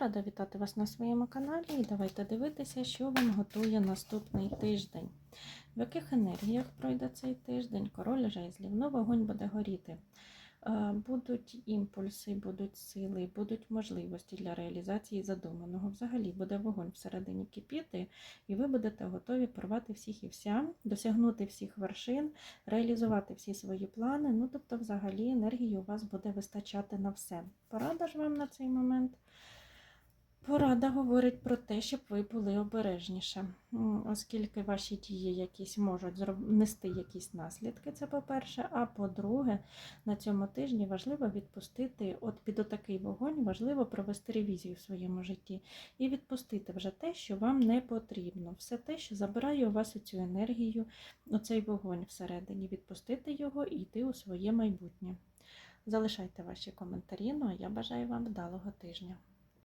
Рада вітати вас на своєму каналі і давайте дивитися, що вам готує наступний тиждень. В яких енергіях пройде цей тиждень? Король жезлів. Ну, вогонь буде горіти. Е, Будуть імпульси, будуть сили, будуть можливості для реалізації задуманого. Взагалі буде вогонь всередині кипіти, і ви будете готові порвати всіх і вся, досягнути всіх вершин, реалізувати всі свої плани. Ну, тобто, взагалі, енергії у вас буде вистачати на все. Порада ж вам на цей момент. Порада говорить про те, щоб ви були обережніше, оскільки ваші дії якісь можуть нести якісь наслідки, це по-перше. А по-друге, на цьому тижні важливо відпустити, от під отакий вогонь, важливо провести ревізію в своєму житті і відпустити вже те, що вам не потрібно. Все те, що забирає у вас цю енергію, оцей вогонь всередині, відпустити його і йти у своє майбутнє. Залишайте ваші коментарі, ну а я бажаю вам вдалого тижня.